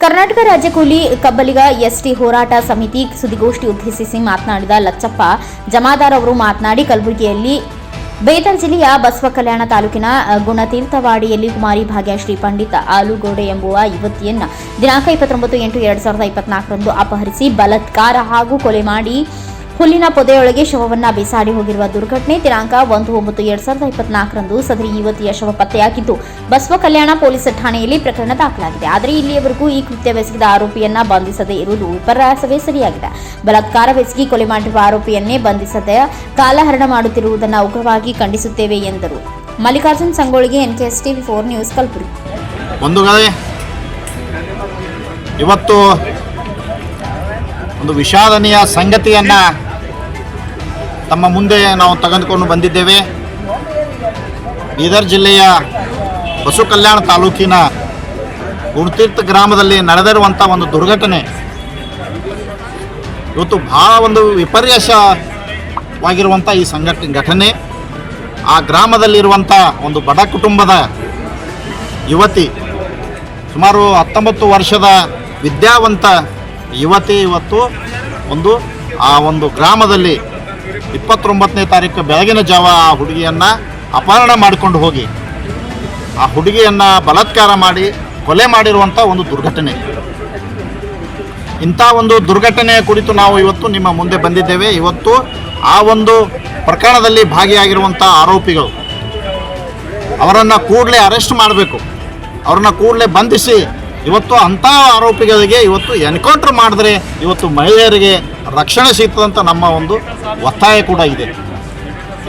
ಕರ್ನಾಟಕ ರಾಜ್ಯ ಕೂಲಿ ಕಬ್ಬಲಿಗ ಎಸ್ಟಿ ಹೋರಾಟ ಸಮಿತಿ ಸುದ್ದಿಗೋಷ್ಠಿ ಉದ್ದೇಶಿಸಿ ಮಾತನಾಡಿದ ಲಚ್ಚಪ್ಪ, ಜಮಾದಾರ್ ಅವರು ಮಾತನಾಡಿ, ಕಲಬುರಗಿಯಲ್ಲಿ ಬೇತನ್ ಜಿಲ್ಲೆಯ ಬಸವ ಕಲ್ಯಾಣ ತಾಲೂಕಿನ ಗುಣತೀರ್ಥವಾಡಿಯಲ್ಲಿ ಕುಮಾರಿ ಭಾಗ್ಯಶ್ರೀ ಪಂಡಿತ ಆಲೂಗೋಡೆ ಎಂಬುವ ಯುವತಿಯನ್ನು ದಿನಾಂಕ ಇಪ್ಪತ್ತೊಂಬತ್ತು ಎಂಟು ಎರಡು ಸಾವಿರದ ಇಪ್ಪತ್ನಾಲ್ಕರಂದು ಅಪಹರಿಸಿ ಬಲತ್ಕಾರ ಹಾಗೂ ಕೊಲೆ ಮಾಡಿ ಹುಲ್ಲಿನ ಪೊದೆಯೊಳಗೆ ಶವವನ್ನ ಬಿಸಾಡಿ ಹೋಗಿರುವ ದುರ್ಘಟನೆ ದಿನಾಂಕ ಒಂದು ಒಂಬತ್ತು ಎರಡ್ ಸಾವಿರದ ಇಪ್ಪತ್ನಾಲ್ಕರಂದು ಸದರಿ ಯುವತಿಯ ಶವ ಪತ್ತೆಯಾಗಿದ್ದು, ಬಸವ ಕಲ್ಯಾಣ ಪೊಲೀಸ್ ಠಾಣೆಯಲ್ಲಿ ಪ್ರಕರಣ ದಾಖಲಾಗಿದೆ. ಆದರೆ ಇಲ್ಲಿಯವರೆಗೂ ಈ ಕೃತ್ಯವೆಸಗಿದ ಆರೋಪಿಯನ್ನ ಬಂಧಿಸದೇ ಇರುವುದು ವಿಪರ್ಯಾಸವೇ ಸರಿಯಾಗಿದೆ. ಬಲಾತ್ಕಾರವೆಸಗಿ ಕೊಲೆ ಮಾಡಿರುವ ಆರೋಪಿಯನ್ನೇ ಬಂಧಿಸದೆ ಕಾಲಹರಣ ಮಾಡುತ್ತಿರುವುದನ್ನು ಉಗ್ರವಾಗಿ ಖಂಡಿಸುತ್ತೇವೆ ಎಂದರು. Mallikarjun ಸಂಗೊಳ್ಳಿಗೆ NKS TV four news Kalaburagi. ಬಂಧುಗಳೇ ಇವತ್ತು ಒಂದು ವಿಷಾದನೀಯ ಸಂಗತಿಯನ್ನು ತಮ್ಮ ಮುಂದೆ ನಾವು ತೆಗೆದುಕೊಂಡು ಬಂದಿದ್ದೇವೆ. ಬೀದರ್ ಜಿಲ್ಲೆಯ ಪಶು ಕಲ್ಯಾಣ ತಾಲೂಕಿನ ಗುಣತೀರ್ಥ ಗ್ರಾಮದಲ್ಲಿ ನಡೆದಿರುವಂಥ ಒಂದು ದುರ್ಘಟನೆ. ಇವತ್ತು ಭಾಳ ಒಂದು ವಿಪರ್ಯಾಸವಾಗಿರುವಂಥ ಈ ಸಂಘಟ, ಘಟನೆ. ಆ ಗ್ರಾಮದಲ್ಲಿರುವಂಥ ಒಂದು ಬಡ ಕುಟುಂಬದ ಯುವತಿ, ಸುಮಾರು ಹತ್ತೊಂಬತ್ತು ವರ್ಷದ ವಿದ್ಯಾವಂತ ಯುವತಿ ಇವತ್ತು ಒಂದು ಆ ಒಂದು ಗ್ರಾಮದಲ್ಲಿ ಇಪ್ಪತ್ತೊಂಬತ್ತನೇ ತಾರೀಕು ಬೆಳಗಿನ ಜಾವ ಆ ಹುಡುಗಿಯನ್ನು ಅಪಹರಣ ಮಾಡಿಕೊಂಡು ಹೋಗಿ. ಆ ಹುಡುಗಿಯನ್ನು ಬಲಾತ್ಕಾರ ಮಾಡಿ ಕೊಲೆ ಮಾಡಿರುವಂಥ ಒಂದು ದುರ್ಘಟನೆ. ಇಂಥ ಒಂದು ದುರ್ಘಟನೆಯ ಕುರಿತು ನಾವು ಇವತ್ತು ನಿಮ್ಮ ಮುಂದೆ ಬಂದಿದ್ದೇವೆ. ಇವತ್ತು ಆ ಒಂದು ಪ್ರಕರಣದಲ್ಲಿ ಭಾಗಿಯಾಗಿರುವಂಥ ಆರೋಪಿಗಳು. ಅವರನ್ನು ಕೂಡಲೇ ಅರೆಸ್ಟ್ ಮಾಡಬೇಕು. ಅವ್ರನ್ನ ಕೂಡಲೇ ಬಂಧಿಸಿ ಇವತ್ತು ಅಂಥ ಆರೋಪಿಗಳಿಗೆ ಇವತ್ತು ಎನ್ಕೌಂಟರ್ ಮಾಡಿದ್ರೆ ಇವತ್ತು ಮಹಿಳೆಯರಿಗೆ ರಕ್ಷಣೆ ಸಿಗ್ತದಂತ ನಮ್ಮ ಒಂದು ಒತ್ತಾಯ ಕೂಡ ಇದೆ.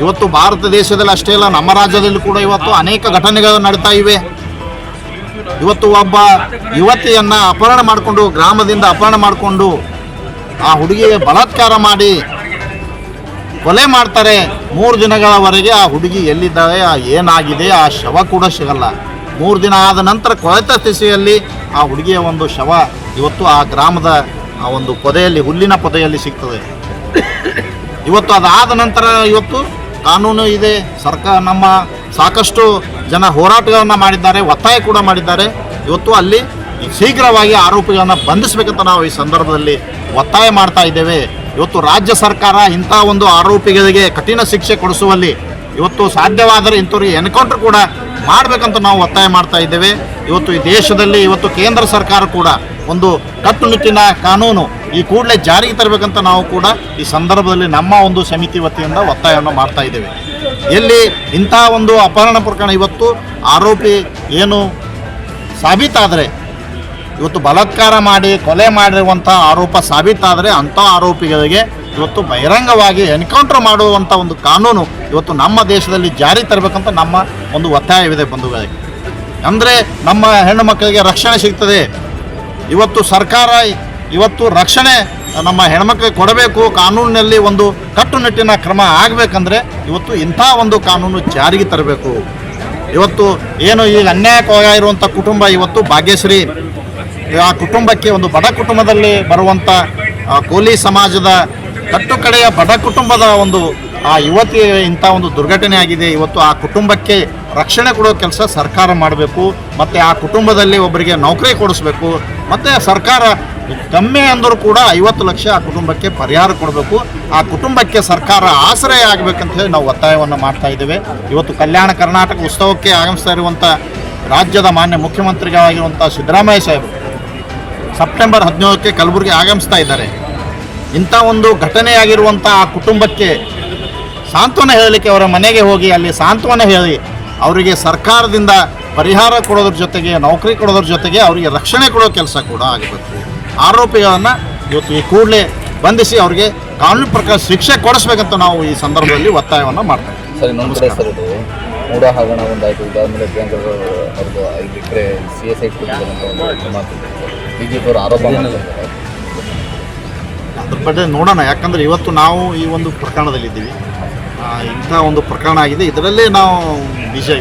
ಇವತ್ತು ಭಾರತ ದೇಶದಲ್ಲಿ ಅಷ್ಟೇ ಅಲ್ಲ, ನಮ್ಮ ರಾಜ್ಯದಲ್ಲಿ ಕೂಡ ಇವತ್ತು ಅನೇಕ ಘಟನೆಗಳು ನಡೀತಾ ಇವೆ. ಇವತ್ತು ಒಬ್ಬ ಯುವತಿಯನ್ನು ಅಪಹರಣ ಮಾಡಿಕೊಂಡು, ಗ್ರಾಮದಿಂದ ಅಪಹರಣ ಮಾಡಿಕೊಂಡು ಆ ಹುಡುಗಿಗೆ ಬಲಾತ್ಕಾರ ಮಾಡಿ ಕೊಲೆ ಮಾಡ್ತಾರೆ. ಮೂರು ದಿನಗಳವರೆಗೆ ಆ ಹುಡುಗಿ ಎಲ್ಲಿದ್ದಾಳೆ, ಆ ಏನಾಗಿದೆ, ಆ ಶವ ಕೂಡ ಸಿಗಲ್ಲ. ಮೂರು ದಿನ ಆದ ನಂತರ ಕೊಳೆತ ಸ್ಥಿತಿಯಲ್ಲಿ ಆ ಹುಡುಗಿಯ ಒಂದು ಶವ ಇವತ್ತು ಆ ಗ್ರಾಮದ ಆ ಒಂದು ಪೊದೆಯಲ್ಲಿ, ಹುಲ್ಲಿನ ಪೊದೆಯಲ್ಲಿ ಸಿಗ್ತದೆ. ಇವತ್ತು ಅದಾದ ನಂತರ ಇವತ್ತು ಕಾನೂನು ಇದೆ, ಸರ್ಕಾರ ನಮ್ಮ ಸಾಕಷ್ಟು ಜನ ಹೋರಾಟಗಳನ್ನು ಮಾಡಿದ್ದಾರೆ, ಒತ್ತಾಯ ಕೂಡ ಮಾಡಿದ್ದಾರೆ. ಇವತ್ತು ಅಲ್ಲಿ ಶೀಘ್ರವಾಗಿ ಆರೋಪಿಗಳನ್ನು ಬಂಧಿಸಬೇಕಂತ ನಾವು ಈ ಸಂದರ್ಭದಲ್ಲಿ ಒತ್ತಾಯ ಮಾಡ್ತಾ ಇದ್ದೇವೆ. ಇವತ್ತು ರಾಜ್ಯ ಸರ್ಕಾರ ಇಂಥ ಒಂದು ಆರೋಪಿಗಳಿಗೆ ಕಠಿಣ ಶಿಕ್ಷೆ ಕೊಡಿಸುವಲ್ಲಿ ಇವತ್ತು ಸಾಧ್ಯವಾದರೆ ಇಂಥವ್ರಿಗೆ ಎನ್ಕೌಂಟರ್ ಕೂಡ ಮಾಡಬೇಕಂತ ನಾವು ಒತ್ತಾಯ ಮಾಡ್ತಾ ಇದ್ದೇವೆ. ಇವತ್ತು ಈ ದೇಶದಲ್ಲಿ ಇವತ್ತು ಕೇಂದ್ರ ಸರ್ಕಾರ ಕೂಡ ಒಂದು ಕಟ್ಟುನಿಟ್ಟಿನ ಕಾನೂನು ಈ ಕೂಡಲೇ ಜಾರಿಗೆ ತರಬೇಕಂತ ನಾವು ಕೂಡ ಈ ಸಂದರ್ಭದಲ್ಲಿ ನಮ್ಮ ಒಂದು ಸಮಿತಿ ವತಿಯಿಂದ ಒತ್ತಾಯವನ್ನು ಮಾಡ್ತಾ ಇದ್ದೇವೆ. ಎಲ್ಲಿ ಇಂಥ ಒಂದು ಅಪಹರಣ ಪ್ರಕರಣ ಇವತ್ತು ಆರೋಪಿ ಏನು ಸಾಬೀತಾದರೆ, ಇವತ್ತು ಬಲಾತ್ಕಾರ ಮಾಡಿ, ಕೊಲೆ ಮಾಡಿರುವಂಥ ಆರೋಪ ಸಾಬೀತಾದರೆ ಅಂಥ ಆರೋಪಿಗಳಿಗೆ ಇವತ್ತು ಬಹಿರಂಗವಾಗಿ ಎನ್ಕೌಂಟರ್ ಮಾಡುವಂಥ ಒಂದು ಕಾನೂನು ಇವತ್ತು ನಮ್ಮ ದೇಶದಲ್ಲಿ ಜಾರಿ ತರಬೇಕಂತ ನಮ್ಮ ಒಂದು ಒತ್ತಾಯವಿದೆ ಬಂಧುಗಳಿಗೆ ಅಂದರೆ ನಮ್ಮ ಹೆಣ್ಣು ಮಕ್ಕಳಿಗೆ ರಕ್ಷಣೆ ಸಿಗ್ತದೆ. ಇವತ್ತು ಸರ್ಕಾರ ಇವತ್ತು ರಕ್ಷಣೆ ನಮ್ಮ ಹೆಣ್ಮಕ್ಳಿಗೆ ಕೊಡಬೇಕು. ಕಾನೂನಿನಲ್ಲಿ ಒಂದು ಕಟ್ಟುನಿಟ್ಟಿನ ಕ್ರಮ ಆಗಬೇಕಂದ್ರೆ ಇವತ್ತು ಇಂಥ ಒಂದು ಕಾನೂನು ಜಾರಿಗೆ ತರಬೇಕು. ಇವತ್ತು ಏನು ಈಗ ಅನ್ಯಾಯಕ್ಕೊಳಗಾಗಿರುವಂಥ ಕುಟುಂಬ ಇವತ್ತು ಭಾಗ್ಯಶ್ರೀ, ಆ ಕುಟುಂಬಕ್ಕೆ ಒಂದು ಬಡ ಕುಟುಂಬದಲ್ಲಿ ಬರುವಂಥ ಕೋಲಿ ಸಮಾಜದ ಕಟ್ಟುಕಡೆಯ ಬಡ ಕುಟುಂಬದ ಒಂದು ಆ ಯುವತಿ ಇಂಥ ಒಂದು ದುರ್ಘಟನೆ ಆಗಿದೆ. ಇವತ್ತು ಆ ಕುಟುಂಬಕ್ಕೆ ರಕ್ಷಣೆ ಕೊಡೋ ಕೆಲಸ ಸರ್ಕಾರ ಮಾಡಬೇಕು. ಮತ್ತು ಆ ಕುಟುಂಬದಲ್ಲಿ ಒಬ್ಬರಿಗೆ ನೌಕರಿ ಕೊಡಿಸ್ಬೇಕು. ಮತ್ತು ಸರ್ಕಾರ ಕಮ್ಮಿ ಅಂದರೂ ಕೂಡ ಐವತ್ತು ಲಕ್ಷ ಆ ಕುಟುಂಬಕ್ಕೆ ಪರಿಹಾರ ಕೊಡಬೇಕು. ಆ ಕುಟುಂಬಕ್ಕೆ ಸರ್ಕಾರ ಆಶ್ರಯ ಆಗಬೇಕಂತ ಹೇಳಿ ನಾವು ಒತ್ತಾಯವನ್ನು ಮಾಡ್ತಾ ಇದ್ದೇವೆ. ಇವತ್ತು ಕಲ್ಯಾಣ ಕರ್ನಾಟಕ ಉತ್ಸವಕ್ಕೆ ಆಗಮಿಸ್ತಾ ಇರುವಂಥ ರಾಜ್ಯದ ಮಾನ್ಯ ಮುಖ್ಯಮಂತ್ರಿಗಳಾಗಿರುವಂಥ ಸಿದ್ದರಾಮಯ್ಯ ಸಾಹೇಬ್ ಸೆಪ್ಟೆಂಬರ್ ಹದಿನೇಳಕ್ಕೆ ಕಲಬುರಗಿ ಆಗಮಿಸ್ತಾ ಇದ್ದಾರೆ. ಇಂಥ ಒಂದು ಘಟನೆಯಾಗಿರುವಂಥ ಆ ಕುಟುಂಬಕ್ಕೆ ಸಾಂತ್ವನ ಹೇಳಲಿಕ್ಕೆ ಅವರ ಮನೆಗೆ ಹೋಗಿ ಅಲ್ಲಿ ಸಾಂತ್ವನ ಹೇಳಿ ಅವರಿಗೆ ಸರ್ಕಾರದಿಂದ ಪರಿಹಾರ ಕೊಡೋದ್ರ ಜೊತೆಗೆ ನೌಕರಿ ಕೊಡೋದ್ರ ಜೊತೆಗೆ ಅವರಿಗೆ ರಕ್ಷಣೆ ಕೊಡೋ ಕೆಲಸ ಕೂಡ ಆಗಬೇಕು. ಆರೋಪಿಗಳನ್ನು ಇವತ್ತು ಈ ಕೂಡಲೇ ಬಂಧಿಸಿ ಅವರಿಗೆ ಕಾನೂನು ಪ್ರಕಾರ ಶಿಕ್ಷೆ ಕೊಡಿಸ್ಬೇಕಂತ ನಾವು ಈ ಸಂದರ್ಭದಲ್ಲಿ ಒತ್ತಾಯವನ್ನು ಮಾಡ್ತೇವೆ ಇದ್ದೀವಿ. ಸರ್ ಇನ್ನೊಂದು ಕಡೆ ಸರ್ ಇದು ಮೂಡ ಹಗರಣ ಒಂದಾಯಿತು. ಇದಾದಮೇಲೆ ಪ್ರಿಯಾಂಕ ಅವ್ರದ್ದು ಐದು ಎಕರೆ ಸಿ ಎಸ್ ಐ ಮಾತು ಬಿ ಜೆ ಪಿ ಅವರು ಆರೋಪ ಅದ್ರ ಬಗ್ಗೆ ನೋಡೋಣ. ಯಾಕಂದರೆ ಇವತ್ತು ನಾವು ಈ ಒಂದು ಪ್ರಕರಣದಲ್ಲಿದ್ದೀವಿ. ಇಂಥ ಒಂದು ಪ್ರಕರಣ ಆಗಿದೆ. ಇದರಲ್ಲೇ ನಾವು ಬಿಜಿ